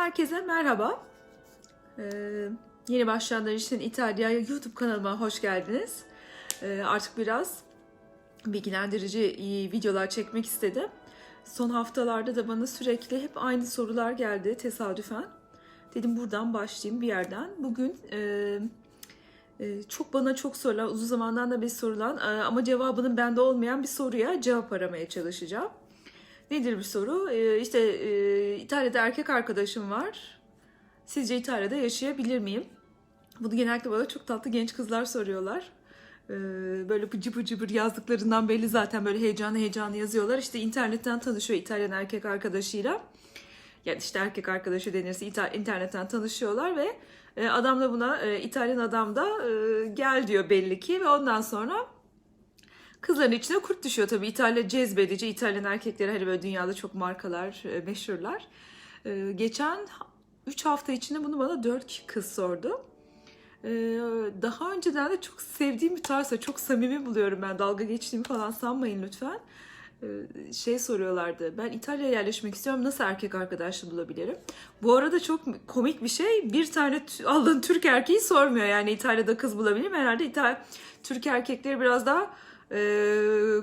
Herkese merhaba. Ee, yeni başlayanlar için İtalya YouTube kanalıma hoş geldiniz. Ee, artık biraz bilgilendirici iyi videolar çekmek istedim. Son haftalarda da bana sürekli hep aynı sorular geldi tesadüfen. Dedim buradan başlayayım bir yerden. Bugün e, e, çok bana çok sorulan, uzun zamandan da bir sorulan e, ama cevabının bende olmayan bir soruya cevap aramaya çalışacağım. Nedir bir soru? Ee, işte e, İtalya'da erkek arkadaşım var. Sizce İtalya'da yaşayabilir miyim? Bunu genellikle bana çok tatlı genç kızlar soruyorlar. Ee, böyle bıcı bıcı yazdıklarından belli zaten böyle heyecanlı heyecanlı yazıyorlar. İşte internetten tanışıyor İtalyan erkek arkadaşıyla. Yani işte erkek arkadaşı denirse internetten tanışıyorlar ve e, adam da buna e, İtalyan adam da e, gel diyor belli ki ve ondan sonra Kızların içine kurt düşüyor tabii. İtalya cezbedici. İtalyan erkekleri hani böyle dünyada çok markalar, e, meşhurlar. E, Geçen 3 hafta içinde bunu bana 4 kız sordu. E, Daha önceden de çok sevdiğim bir tarzda çok samimi buluyorum ben. Dalga geçtiğimi falan sanmayın lütfen. Şey soruyorlardı. Ben İtalya'ya yerleşmek istiyorum. Nasıl erkek arkadaşı bulabilirim? Bu arada çok komik bir şey. Bir tane Allah'ın Türk erkeği sormuyor. Yani İtalya'da kız bulabilirim. Herhalde İtalya Türk erkekleri biraz daha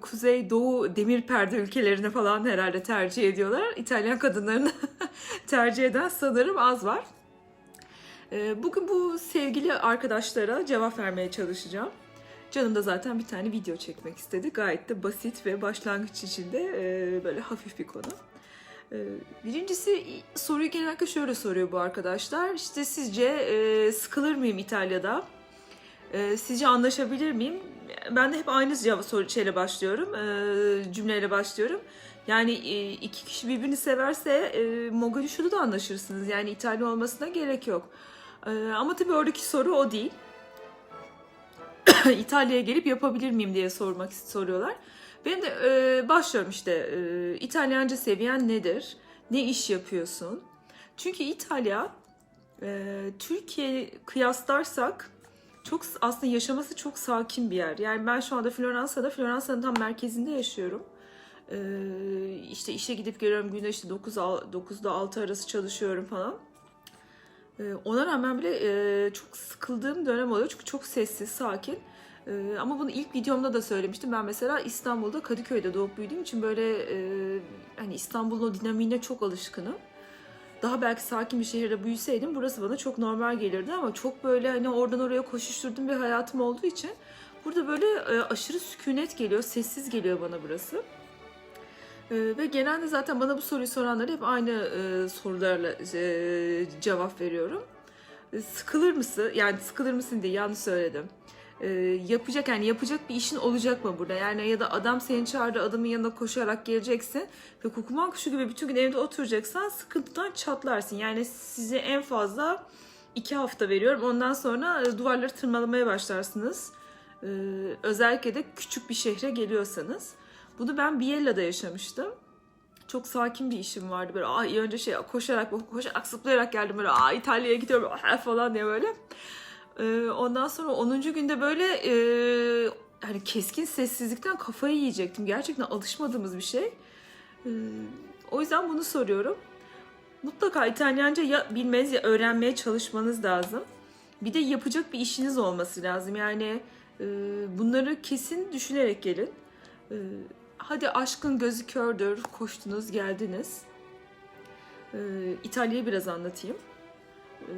Kuzey Doğu demir perde ülkelerine falan herhalde tercih ediyorlar. İtalyan kadınlarını tercih eden sanırım az var. Ee, bugün bu sevgili arkadaşlara cevap vermeye çalışacağım. Canım da zaten bir tane video çekmek istedi. Gayet de basit ve başlangıç için de e, böyle hafif bir konu. Ee, Birincisi soruyu genellikle şöyle soruyor bu arkadaşlar. İşte sizce e, sıkılır mıyım İtalya'da? E, sizce anlaşabilir miyim? Ben de hep aynı cevap soru şeyle başlıyorum, e, cümleyle başlıyorum. Yani e, iki kişi birbirini severse e, Mogadishu'da da anlaşırsınız. Yani İtalya olmasına gerek yok. E, ama tabii oradaki soru o değil. İtalya'ya gelip yapabilir miyim diye sormak soruyorlar. Ben de e, başlıyorum işte e, İtalyanca seviyen nedir? Ne iş yapıyorsun? Çünkü İtalya e, Türkiye kıyaslarsak çok aslında yaşaması çok sakin bir yer. Yani ben şu anda Floransa'da, Floransa'nın tam merkezinde yaşıyorum. Ee, işte işe gidip geliyorum günde işte 9 9'da 6 arası çalışıyorum falan. Ee, ona rağmen bile e, çok sıkıldığım dönem oluyor çünkü çok sessiz, sakin. Ee, ama bunu ilk videomda da söylemiştim. Ben mesela İstanbul'da Kadıköy'de doğup büyüdüğüm için böyle e, hani İstanbul'un o dinamiğine çok alışkınım daha belki sakin bir şehirde büyüseydim burası bana çok normal gelirdi ama çok böyle hani oradan oraya koşuşturduğum bir hayatım olduğu için burada böyle e, aşırı sükunet geliyor, sessiz geliyor bana burası. E, ve genelde zaten bana bu soruyu soranlara hep aynı e, sorularla cevap veriyorum. Sıkılır mısın? Yani sıkılır mısın diye yanlış söyledim. E, yapacak yani yapacak bir işin olacak mı burada? Yani ya da adam seni çağırdı adamın yanına koşarak geleceksin ve kukuman kuşu gibi bütün gün evde oturacaksan sıkıntıdan çatlarsın. Yani size en fazla iki hafta veriyorum. Ondan sonra e, duvarları tırmalamaya başlarsınız. E, özellikle de küçük bir şehre geliyorsanız. Bunu ben Biella'da yaşamıştım. Çok sakin bir işim vardı böyle. Ay önce şey koşarak koşarak zıplayarak geldim böyle. Aa İtalya'ya gidiyorum falan diye böyle. Ee, ondan sonra 10. günde böyle e, hani keskin sessizlikten kafayı yiyecektim. Gerçekten alışmadığımız bir şey. Ee, o yüzden bunu soruyorum. Mutlaka İtalyanca ya bilmeniz ya öğrenmeye çalışmanız lazım. Bir de yapacak bir işiniz olması lazım. Yani e, bunları kesin düşünerek gelin. E, hadi aşkın gözü kördür, koştunuz geldiniz. E, İtalya'yı biraz anlatayım. E,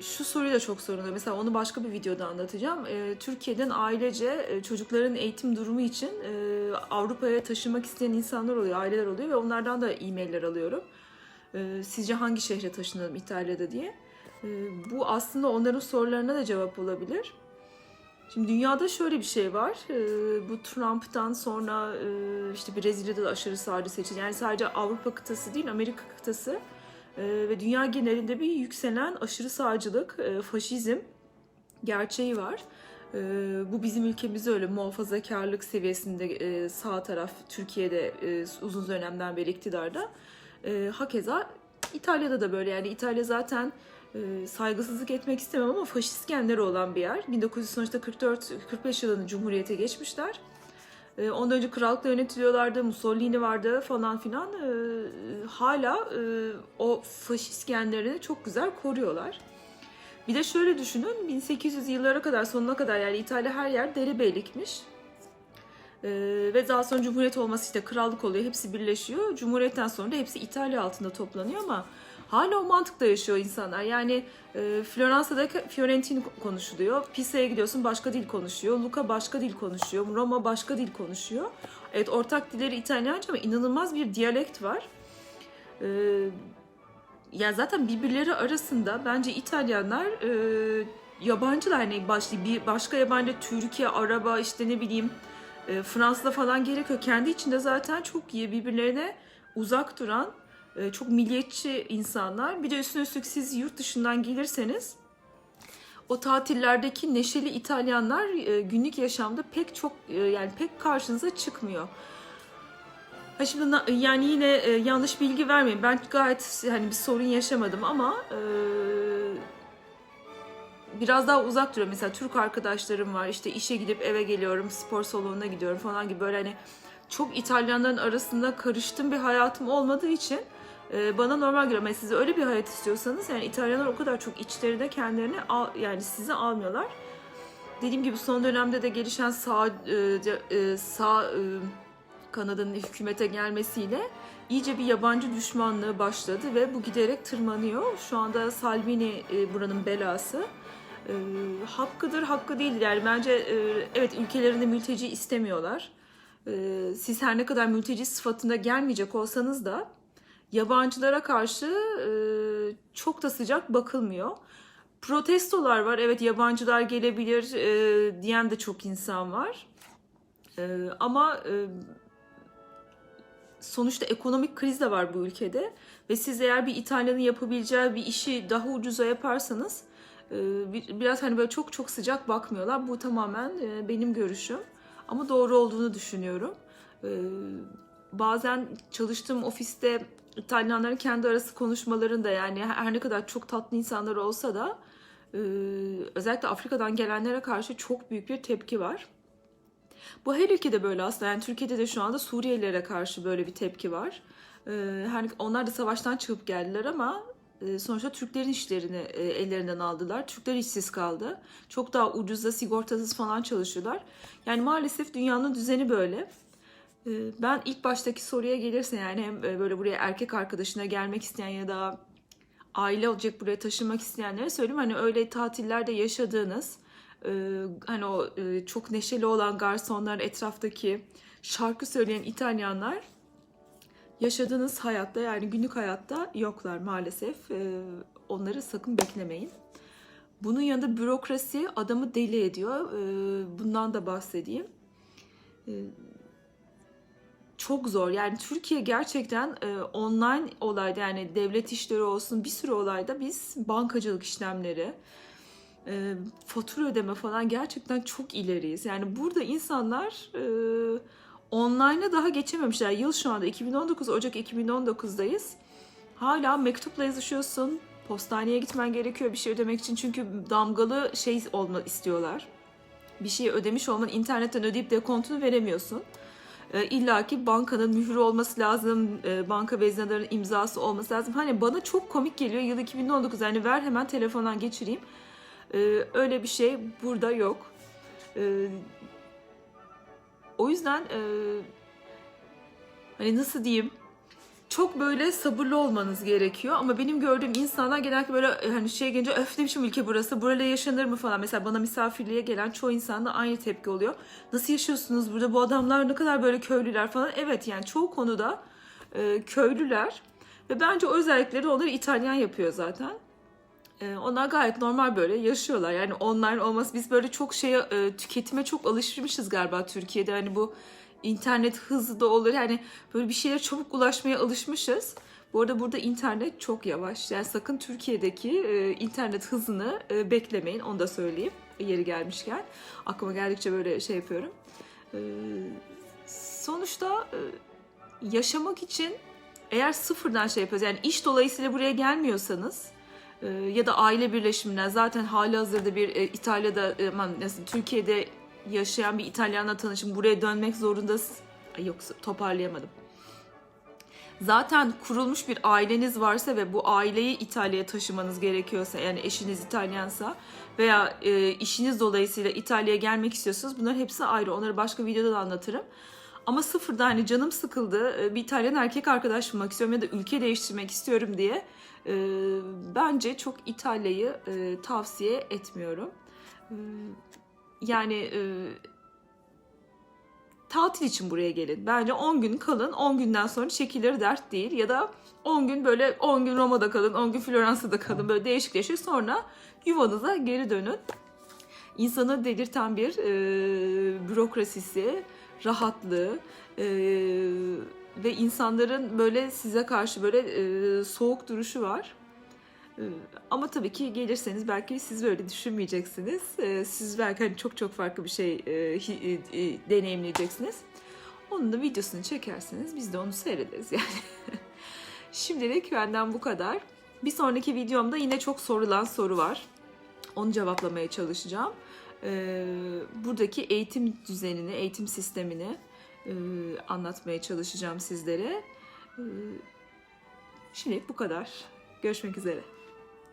şu soruyu da çok soruluyor. Mesela onu başka bir videoda anlatacağım. Ee, Türkiye'den ailece e, çocukların eğitim durumu için e, Avrupa'ya taşımak isteyen insanlar oluyor, aileler oluyor ve onlardan da e-mailler alıyorum. Ee, sizce hangi şehre taşınalım İtalya'da diye. Ee, bu aslında onların sorularına da cevap olabilir. Şimdi dünyada şöyle bir şey var. Ee, bu Trump'tan sonra e, işte Brezilya'da da aşırı sağcı seçildi. Yani sadece Avrupa kıtası değil, Amerika kıtası ve dünya genelinde bir yükselen aşırı sağcılık, e, faşizm gerçeği var. Ee, bu bizim ülkemizde öyle muhafazakarlık seviyesinde e, sağ taraf Türkiye'de e, uzun dönemden beri iktidarda. E, hakeza İtalya'da da böyle yani İtalya zaten saygısızlık etmek istemem ama faşist genleri olan bir yer. 1900 sonuçta 44 45 yılını cumhuriyete geçmişler. E, ondan önce krallıkla yönetiliyorlardı, Mussolini vardı falan filan. E, hala e, o faşist genlerini çok güzel koruyorlar. Bir de şöyle düşünün 1800 yıllara kadar sonuna kadar yani İtalya her yer derebeylikmiş. Ee, ve daha sonra cumhuriyet olması işte krallık oluyor hepsi birleşiyor. Cumhuriyetten sonra da hepsi İtalya altında toplanıyor ama hala o mantıkta yaşıyor insanlar. Yani e, Floransa'da Fiorentin konuşuluyor. Pisa'ya gidiyorsun başka dil konuşuyor. Luca başka dil konuşuyor. Roma başka dil konuşuyor. Evet ortak dilleri İtalyanca ama inanılmaz bir diyalekt var. Ee, ya zaten birbirleri arasında bence İtalyanlar e, yabancılar hani baş, bir başka yabancı Türkiye, araba işte ne bileyim e, Fransa'da falan gerekiyor. Kendi içinde zaten çok iyi birbirlerine uzak duran e, çok milliyetçi insanlar. Bir de üstüne üstlük siz yurt dışından gelirseniz o tatillerdeki neşeli İtalyanlar e, günlük yaşamda pek çok e, yani pek karşınıza çıkmıyor. Ha şimdi yani yine e, yanlış bilgi vermeyin. Ben gayet hani bir sorun yaşamadım ama biraz daha uzak duruyorum. Mesela Türk arkadaşlarım var. İşte işe gidip eve geliyorum, spor salonuna gidiyorum falan gibi böyle hani çok İtalyanların arasında karıştığım bir hayatım olmadığı için e, bana normal geliyor. Yani size öyle bir hayat istiyorsanız yani İtalyanlar o kadar çok içlerine kendilerini al, yani sizi almıyorlar. Dediğim gibi son dönemde de gelişen sağ e, e, sağ e, kanadının hükümete gelmesiyle iyice bir yabancı düşmanlığı başladı ve bu giderek tırmanıyor. Şu anda Salvini e, buranın belası. E, hakkıdır, hakkı değildir. Yani bence e, evet ülkelerinde mülteci istemiyorlar. E, siz her ne kadar mülteci sıfatında gelmeyecek olsanız da yabancılara karşı e, çok da sıcak bakılmıyor. Protestolar var. Evet yabancılar gelebilir e, diyen de çok insan var. E, ama e, sonuçta ekonomik kriz de var bu ülkede ve siz eğer bir İtalyanın yapabileceği bir işi daha ucuza yaparsanız bir- biraz hani böyle çok çok sıcak bakmıyorlar. Bu tamamen benim görüşüm ama doğru olduğunu düşünüyorum. Bazen çalıştığım ofiste İtalyanların kendi arası konuşmalarında yani her ne kadar çok tatlı insanlar olsa da e, özellikle Afrika'dan gelenlere karşı çok büyük bir tepki var. Bu her ülkede böyle aslında. Yani Türkiye'de de şu anda Suriyelilere karşı böyle bir tepki var. Ee, her onlar da savaştan çıkıp geldiler ama e, sonuçta Türklerin işlerini e, ellerinden aldılar. Türkler işsiz kaldı. Çok daha ucuzda sigortasız falan çalışıyorlar. Yani maalesef dünyanın düzeni böyle. Ee, Ben ilk baştaki soruya gelirse yani hem e, böyle buraya erkek arkadaşına gelmek isteyen ya da aile olacak buraya taşınmak isteyenlere söyleyeyim hani öyle tatillerde yaşadığınız e, hani o e, çok neşeli olan garsonlar etraftaki şarkı söyleyen İtalyanlar yaşadığınız hayatta yani günlük hayatta yoklar maalesef. Onları sakın beklemeyin. Bunun yanında bürokrasi adamı deli ediyor. Bundan da bahsedeyim. Çok zor. Yani Türkiye gerçekten e, online olayda yani devlet işleri olsun bir sürü olayda biz bankacılık işlemleri, e, fatura ödeme falan gerçekten çok ileriyiz. Yani burada insanlar e, online'a daha geçememişler. Yıl şu anda 2019 Ocak 2019'dayız. Hala mektupla yazışıyorsun. Postaneye gitmen gerekiyor bir şey ödemek için çünkü damgalı şey olma istiyorlar. Bir şeyi ödemiş olman internetten ödeyip dekontunu veremiyorsun. E, İlla ki bankanın mührü olması lazım, e, banka veznelerin imzası olması lazım. Hani bana çok komik geliyor yıl 2019 yani ver hemen telefondan geçireyim. E, öyle bir şey burada yok. E, o yüzden e, hani nasıl diyeyim çok böyle sabırlı olmanız gerekiyor ama benim gördüğüm insanlar genellikle böyle e, hani şey gelince öf ne ülke burası burada yaşanır mı falan mesela bana misafirliğe gelen çoğu insanda aynı tepki oluyor. Nasıl yaşıyorsunuz burada bu adamlar ne kadar böyle köylüler falan evet yani çoğu konuda e, köylüler ve bence o özellikleri onları İtalyan yapıyor zaten. E, onlar gayet normal böyle yaşıyorlar. Yani online olması biz böyle çok şeye e, tüketime çok alışmışız galiba Türkiye'de. Hani bu internet hızlı da olur. Yani böyle bir şeylere çabuk ulaşmaya alışmışız. Bu arada burada internet çok yavaş. Yani sakın Türkiye'deki e, internet hızını e, beklemeyin. Onu da söyleyeyim yeri gelmişken. Aklıma geldikçe böyle şey yapıyorum. E, sonuçta e, yaşamak için eğer sıfırdan şey yapıyoruz yani iş dolayısıyla buraya gelmiyorsanız e, ya da aile birleşiminden zaten hali hazırda bir e, İtalya'da e, nasıl Türkiye'de yaşayan bir İtalyanla tanışın buraya dönmek zorundasın. Ay yok toparlayamadım. Zaten kurulmuş bir aileniz varsa ve bu aileyi İtalya'ya taşımanız gerekiyorsa yani eşiniz İtalyansa veya e, işiniz dolayısıyla İtalya'ya gelmek istiyorsanız bunların hepsi ayrı. Onları başka videoda da anlatırım. Ama sıfırda hani canım sıkıldı e, bir İtalyan erkek arkadaş bulmak istiyorum ya da ülke değiştirmek istiyorum diye e, bence çok İtalya'yı e, tavsiye etmiyorum. Yani e, tatil için buraya gelin. Bence 10 gün kalın. 10 günden sonra çekilir dert değil. Ya da 10 gün böyle 10 gün Roma'da kalın, 10 gün Floransa'da kalın. Böyle değişik değişik. Sonra yuvanıza geri dönün. İnsanı delirten bir e, bürokrasisi, rahatlığı e, ve insanların böyle size karşı böyle e, soğuk duruşu var. E, Ama tabii ki gelirseniz belki siz böyle düşünmeyeceksiniz. E, Siz belki hani çok çok farklı bir şey e, e, e, deneyimleyeceksiniz. Onun da videosunu çekerseniz biz de onu seyrederiz yani. Şimdilik benden bu kadar. Bir sonraki videomda yine çok sorulan soru var. Onu cevaplamaya çalışacağım. Ee, buradaki eğitim düzenini, eğitim sistemini anlatmaya çalışacağım sizlere. Ee, şimdilik bu kadar. Görüşmek üzere.